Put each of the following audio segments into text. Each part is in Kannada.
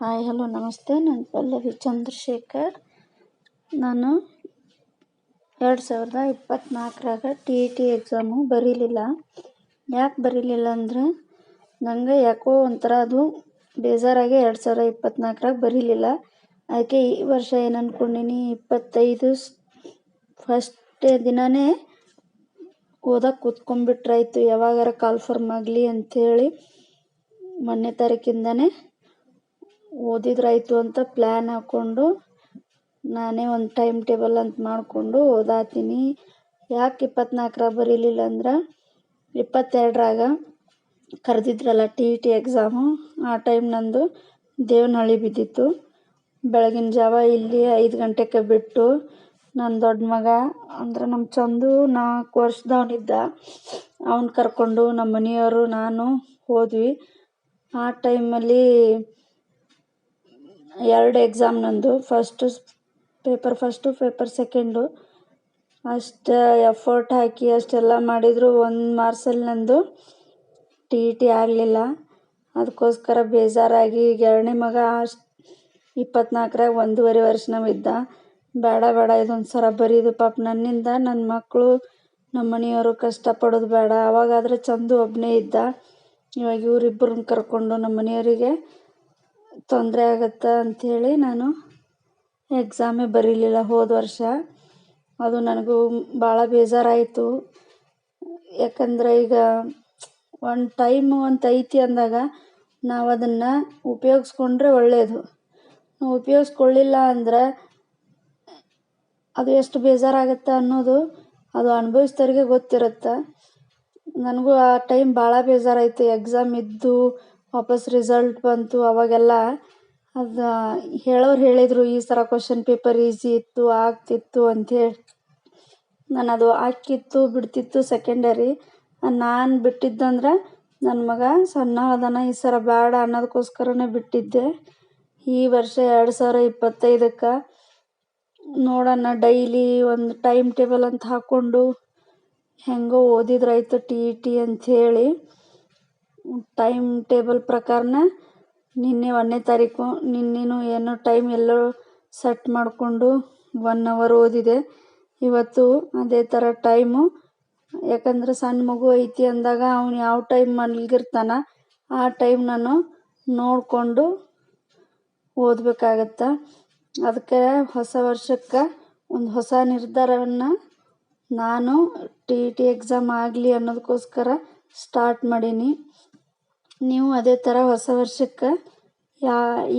ಹಾಯ್, ಹಲೋ, ನಮಸ್ತೆ. ನಾನು ಪಲ್ಲವಿ ಚಂದ್ರಶೇಖರ್. ನಾನು ಎರಡು ಸಾವಿರದ ಇಪ್ಪತ್ತ್ನಾಲ್ಕರಾಗ ಟಿ ಇ ಟಿ ಎಕ್ಸಾಮು ಬರೀಲಿಲ್ಲ. ಯಾಕೆ ಬರೀಲಿಲ್ಲ ಅಂದ್ರೆ ನನಗೆ ಯಾಕೋ ಒಂಥರ ಅದು ಬೇಜಾರಾಗಿ ಎರಡು ಸಾವಿರದ ಇಪ್ಪತ್ತ್ನಾಲ್ಕರಾಗ ಬರೀಲಿಲ್ಲ. ಅದಕ್ಕೆ ಈ ವರ್ಷ ಏನು ಅಂದ್ಕೊಂಡಿನಿ ಇಪ್ಪತ್ತೈದು ಫಸ್ಟೇ ದಿನವೇ ಓದೋಕೆ ಕೂತ್ಕೊಂಡ್ಬಿಟ್ರಾಯ್ತು. ಯಾವಾಗಾರ ಕಾಲ್ಫರ್ಮ್ ಆಗಲಿ ಅಂಥೇಳಿ ಮೊನ್ನೆ ತಾರೀಕಿಂದನೇ ಓದಿದ್ರಾಯ್ತು ಅಂತ ಪ್ಲ್ಯಾನ್ ಹಾಕ್ಕೊಂಡು ನಾನೇ ಒಂದು ಟೈಮ್ ಟೇಬಲ್ ಅಂತ ಮಾಡಿಕೊಂಡು ಓದಾತೀನಿ. ಯಾಕೆ ಇಪ್ಪತ್ನಾಲ್ಕರ ಬರೀಲಿಲ್ಲ ಅಂದ್ರೆ ಇಪ್ಪತ್ತೆರಡರಾಗ ಕರೆದಿದ್ರಲ್ಲ ಟಿ ಇ ಟಿ ಎಕ್ಸಾಮು ಆ ಟೈಮ್ ನಂದು ದೇವನಹಳ್ಳಿ ಬಿದ್ದಿತ್ತು. ಬೆಳಗಿನ ಜಾವ ಇಲ್ಲಿ ಐದು ಗಂಟೆಗೆ ಬಿಟ್ಟು ನನ್ನ ದೊಡ್ಡ ಮಗ ಅಂದ್ರೆ ನಮ್ಮ ಚಂದು ನಾಲ್ಕು ವರ್ಷದವನಿದ್ದ. ಅವ್ನ ಕರ್ಕೊಂಡು ನಮ್ಮ ಮನೆಯವರು ನಾನು ಹೋದ್ವಿ. ಆ ಟೈಮಲ್ಲಿ ಎರಡು ಎಕ್ಸಾಮ್ ನಂದು. First paper first paper second ಅಷ್ಟು ಎಫರ್ಟ್ ಹಾಕಿ ಅಷ್ಟೆಲ್ಲ ಮಾಡಿದರೂ. ಒಂದು ಮಾರ್ಕ್ಸಲ್ಲಿ ನಂದು ಟಿ ಇ ಟಿ ಆಗಲಿಲ್ಲ. ಅದಕ್ಕೋಸ್ಕರ ಬೇಜಾರಾಗಿ ಈಗ ಎರಡನೇ ಮಗ ಅಷ್ಟು ಇಪ್ಪತ್ತ್ನಾಲ್ಕರಾಗ ಒಂದೂವರೆ ವರ್ಷನವ ಇದ್ದ ಬೇಡ ಬೇಡ ಇದೊಂದು ಸಲ ಬರೀದು. ಪಾಪ ನನ್ನಿಂದ ನನ್ನ ಮಕ್ಕಳು ನಮ್ಮ ಮನೆಯವರು ಕಷ್ಟಪಡೋದು ಬೇಡ. ಅವಾಗಾದರೆ ಚಂದು ಒಬ್ಬನೇ ಇದ್ದ. ಇವಾಗ ಇವರಿಬ್ಬರನ್ನ ಕರ್ಕೊಂಡು ನಮ್ಮ ಮನೆಯವರಿಗೆ ತೊಂದರೆ ಆಗತ್ತೆ ಅಂಥೇಳಿ ನಾನು ಎಕ್ಸಾಮೇ ಬರೀಲಿಲ್ಲ ಹೋದ ವರ್ಷ. ಅದು ನನಗೂ ಭಾಳ ಬೇಜಾರಾಯಿತು. ಯಾಕಂದ್ರೆ ಈಗ ಒಂದು ಟೈಮು ಅಂತ ಐತಿ ಅಂದಾಗ ನಾವು ಅದನ್ನು ಉಪಯೋಗಿಸ್ಕೊಂಡ್ರೆ ಒಳ್ಳೆಯದು ನಾವು ಉಪಯೋಗಿಸ್ಕೊಳ್ಳಿಲ್ಲ ಅಂದ್ರೆ ಅದು ಎಷ್ಟು ಬೇಜಾರಾಗತ್ತೆ ಅನ್ನೋದು ಅದು ಅನುಭವಿಸ್ದವ್ರಿಗೆ ಗೊತ್ತಿರುತ್ತೆ. ನನಗೂ ಆ ಟೈಮ್ ಭಾಳ ಬೇಜಾರಾಯಿತು. ಎಕ್ಸಾಮ್ ಇದ್ದು ವಾಪಸ್ ರಿಸಲ್ಟ್ ಬಂತು ಅವಾಗೆಲ್ಲ ಅದು, ಹೇಳೋರು ಹೇಳಿದರು, ಈ ಸಲ ಕ್ವಶನ್ ಪೇಪರ್ ಈಸಿ ಇತ್ತು, ಆಗ್ತಿತ್ತು ಅಂಥೇಳಿ ನಾನು ಅದು ಹಾಕಿತ್ತು ಬಿಡ್ತಿತ್ತು ಸೆಕೆಂಡರಿ ನಾನು ಬಿಟ್ಟಿದ್ದಂದ್ರೆ ನನ್ನ ಮಗ ಸಣ್ಣ ಅದನ ಈ ಸಲ ಬೇಡ ಅನ್ನೋದಕ್ಕೋಸ್ಕರನೇ ಬಿಟ್ಟಿದ್ದೆ. ಈ ವರ್ಷ ಎರಡು ಸಾವಿರ ಇಪ್ಪತ್ತೈದಕ್ಕೆ ನೋಡೋಣ ಡೈಲಿ ಒಂದು ಟೈಮ್ ಟೇಬಲ್ ಅಂತ ಹಾಕ್ಕೊಂಡು ಹೆಂಗೋ ಓದಿದ್ರಾಯ್ತು ಟಿ ಇ ಟಿ ಅಂಥೇಳಿ ಟೈಮ್ ಟೇಬಲ್ ಪ್ರಕಾರನ ನಿನ್ನೆ ಒಂದನೇ ತಾರೀಕು, ನಿನ್ನೆನೂ ಏನೋ ಟೈಮ್ ಎಲ್ಲೋ ಸೆಟ್ ಮಾಡಿಕೊಂಡು ಒನ್ ಅವರ್ ಓದಿದೆ. ಇವತ್ತು ಅದೇ ಥರ ಟೈಮು ಯಾಕಂದ್ರೆ ಸಣ್ಣ ಮಗು ಐತಿ ಅಂದಾಗ ಅವನು ಯಾವ ಟೈಮ್ ಮಲಗಿರ್ತಾನ, ಆ ಟೈಮ್ ನಾನು ನೋಡಿಕೊಂಡು ಓದಬೇಕಾಗತ್ತೆ. ಅದಕ್ಕೆ ಹೊಸ ವರ್ಷಕ್ಕೆ ಒಂದು ಹೊಸ ನಿರ್ಧಾರವನ್ನು ನಾನು ಟಿ ಟಿ ಎಕ್ಸಾಮ್ ಆಗಲಿ ಅನ್ನೋದಕ್ಕೋಸ್ಕರ ಸ್ಟಾರ್ಟ್ ಮಾಡೀನಿ. ನೀವು ಅದೇ ಥರ ಹೊಸ ವರ್ಷಕ್ಕೆ ಯಾ,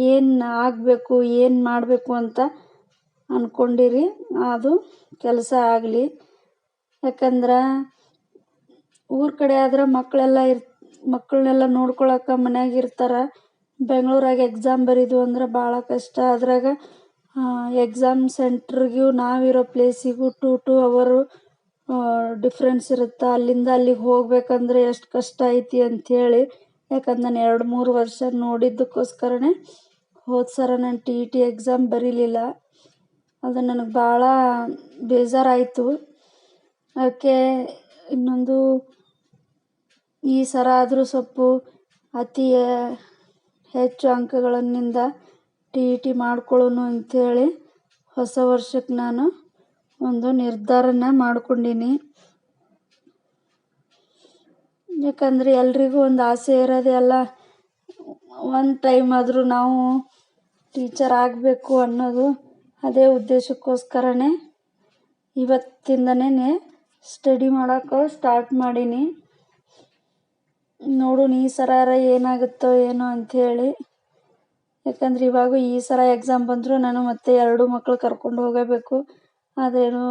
ಏನು ಆಗಬೇಕು, ಏನು ಮಾಡಬೇಕು ಅಂತ ಅಂದ್ಕೊಂಡಿರಿ ಅದು ಕೆಲಸ ಆಗಲಿ. ಯಾಕಂದ್ರೆ ಊರ ಕಡೆ ಆದ್ರೆ ಮಕ್ಕಳೆಲ್ಲ ಇರ್ ಮಕ್ಕಳನ್ನೆಲ್ಲ ನೋಡ್ಕೊಳಕ್ಕೆ ಮನ್ಯಾಗ ಇರ್ತಾರೆ. ಬೆಂಗಳೂರಾಗ ಎಕ್ಸಾಮ್ ಬರೀದು ಅಂದ್ರೆ ಭಾಳ ಕಷ್ಟ. ಅದ್ರಾಗ ಎಕ್ಸಾಮ್ ಸೆಂಟ್ರಿಗೂ ನಾವಿರೋ ಪ್ಲೇಸಿಗೂ ಟು ಟು ಅವರು ಡಿಫ್ರೆನ್ಸ್ ಇರುತ್ತೆ? ಅಲ್ಲಿಂದ ಅಲ್ಲಿಗೆ ಹೋಗ್ಬೇಕಂದ್ರೆ ಎಷ್ಟು ಕಷ್ಟ ಐತಿ ಅಂಥೇಳಿ ಯಾಕಂದ್ರೆ ನಾನು ಎರಡು ಮೂರು ವರ್ಷ ನೋಡಿದ್ದಕ್ಕೋಸ್ಕರನೇ ಹೋದ ಸಲ ನಾನು ಟಿ ಇ ಟಿ ಎಕ್ಸಾಮ್ ಬರೀಲಿಲ್ಲ. ಅದು ನನಗೆ ಭಾಳ ಬೇಜಾರಾಯಿತು. ಅದಕ್ಕೆ ಇನ್ನೊಂದು ಈ ಸರ ಆದರೂ ಸ್ವಲ್ಪ ಅತಿ ಹೆಚ್ಚು ಅಂಕಗಳನ್ನಿಂದ ಟಿ ಇ ಟಿ ಮಾಡ್ಕೊಳ್ಳೋನು ಅಂಥೇಳಿ ಹೊಸ ವರ್ಷಕ್ಕೆ ನಾನು ಒಂದು ನಿರ್ಧಾರನ ಮಾಡ್ಕೊಂಡೀನಿ. ಯಾಕಂದರೆ ಎಲ್ರಿಗೂ ಒಂದು ಆಸೆ ಇರೋದೇ ಅಲ್ಲ. ಒಂದು ಟೈಮ್ ಆದರೂ ನಾವು ಟೀಚರ್ ಆಗಬೇಕು ಅನ್ನೋದು ಅದೇ ಉದ್ದೇಶಕ್ಕೋಸ್ಕರನೇ ಇವತ್ತಿಂದನೇ ಸ್ಟಡಿ ಮಾಡೋಕ್ಕೆ ಸ್ಟಾರ್ಟ್ ಮಾಡೀನಿ. ನೋಡೋಣ ಈ ಸರ ಏನಾಗುತ್ತೋ ಏನೋ ಅಂಥೇಳಿ ಯಾಕಂದ್ರೆ ಇವಾಗ ಈ ಸಲ ಎಕ್ಸಾಮ್ ಬಂದರೂ ನಾನು ಮತ್ತೆ ಎರಡು ಮಕ್ಕಳು ಕರ್ಕೊಂಡು ಹೋಗಬೇಕು. ಅದೇನು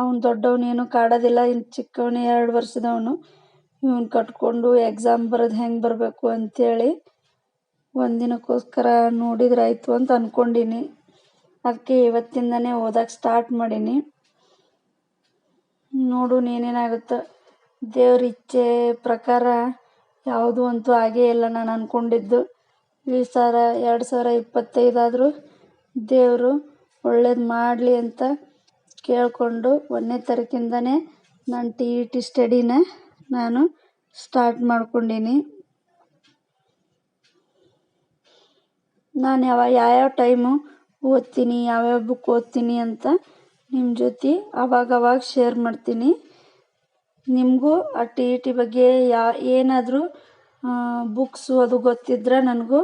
ಅವ್ನು ದೊಡ್ಡವನೇನು ಕಾಡೋದಿಲ್ಲ ಇನ್ನು ಚಿಕ್ಕವನೇ ಎರಡು ವರ್ಷದವನು. ಇವ್ನ ಕಟ್ಕೊಂಡು ಎಕ್ಸಾಮ್ ಬರೋದು ಹೆಂಗೆ ಬರಬೇಕು ಅಂಥೇಳಿ ಒಂದಿನಕ್ಕೋಸ್ಕರ ನೋಡಿದ್ರಾಯ್ತು ಅಂತ ಅನ್ಕೊಂಡಿನಿ. ಅದಕ್ಕೆ ಇವತ್ತಿಂದನೇ ಓದಕ್ಕೆ ಸ್ಟಾರ್ಟ್ ಮಾಡೀನಿ. ನೋಡು ಏನೇನಾಗುತ್ತೋ ದೇವ್ರ ಇಚ್ಛೆ ಪ್ರಕಾರ ಯಾವುದು ಅಂತೂ ಆಗೇ ಇಲ್ಲ ನಾನು ಅಂದ್ಕೊಂಡಿದ್ದು ಈ ಸಾವಿರ ಎರಡು ಸಾವಿರ ಇಪ್ಪತ್ತೈದಾದರೂ ದೇವರು ಒಳ್ಳೇದು ಮಾಡಲಿ ಅಂತ ಕೇಳಿಕೊಂಡು ಒಂದನೇ ತಾರೀಕಿಂದನೇ ನಾನು ಟಿ ಇ ಟಿ ಸ್ಟಡಿನ ನಾನು ಸ್ಟಾರ್ಟ್ ಮಾಡ್ಕೊಂಡೀನಿ. ನಾನು ಯಾವ ಯಾವ್ಯಾವ ಟೈಮು ಓದ್ತೀನಿ, ಯಾವ್ಯಾವ ಬುಕ್ ಓದ್ತೀನಿ ಅಂತ ನಿಮ್ಮ ಜೊತೆ ಅವಾಗವಾಗ ಶೇರ್ ಮಾಡ್ತೀನಿ. ನಿಮಗೂ ಆ ಟಿ ಇ ಟಿ ಬಗ್ಗೆ ಯಾ ಏನಾದರೂ ಬುಕ್ಸು ಅದು ಗೊತ್ತಿದ್ರೆ ನನಗೂ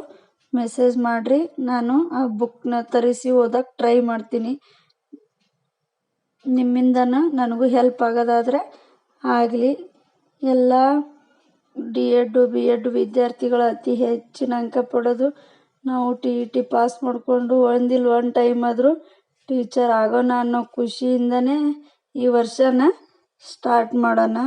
ಮೆಸೇಜ್ ಮಾಡಿರಿ. ನಾನು ಆ ಬುಕ್ನ ತರಿಸಿ ಓದಕ್ಕೆ ಟ್ರೈ ಮಾಡ್ತೀನಿ. ನಿಮ್ಮಿಂದನೂ ನನಗೂ ಹೆಲ್ಪ್ ಆಗೋದಾದರೆ ಆಗಲಿ. ಎಲ್ಲ ಡಿ ಎಡ್ಡು ಬಿ ಎಡ್ ವಿದ್ಯಾರ್ಥಿಗಳು ಅತಿ ಹೆಚ್ಚಿನ ಅಂಕ ಪಡೆದು ನಾವು ಟಿ ಇ ಟಿ ಪಾಸ್ ಮಾಡಿಕೊಂಡು ಒಂದಿಲ್ಲ ಒಂದು ಟೈಮ್ ಆದರೂ ಟೀಚರ್ ಆಗೋಣ ಅನ್ನೋ ಖುಷಿಯಿಂದನೇ ಈ ವರ್ಷನ ಸ್ಟಾರ್ಟ್ ಮಾಡೋಣ.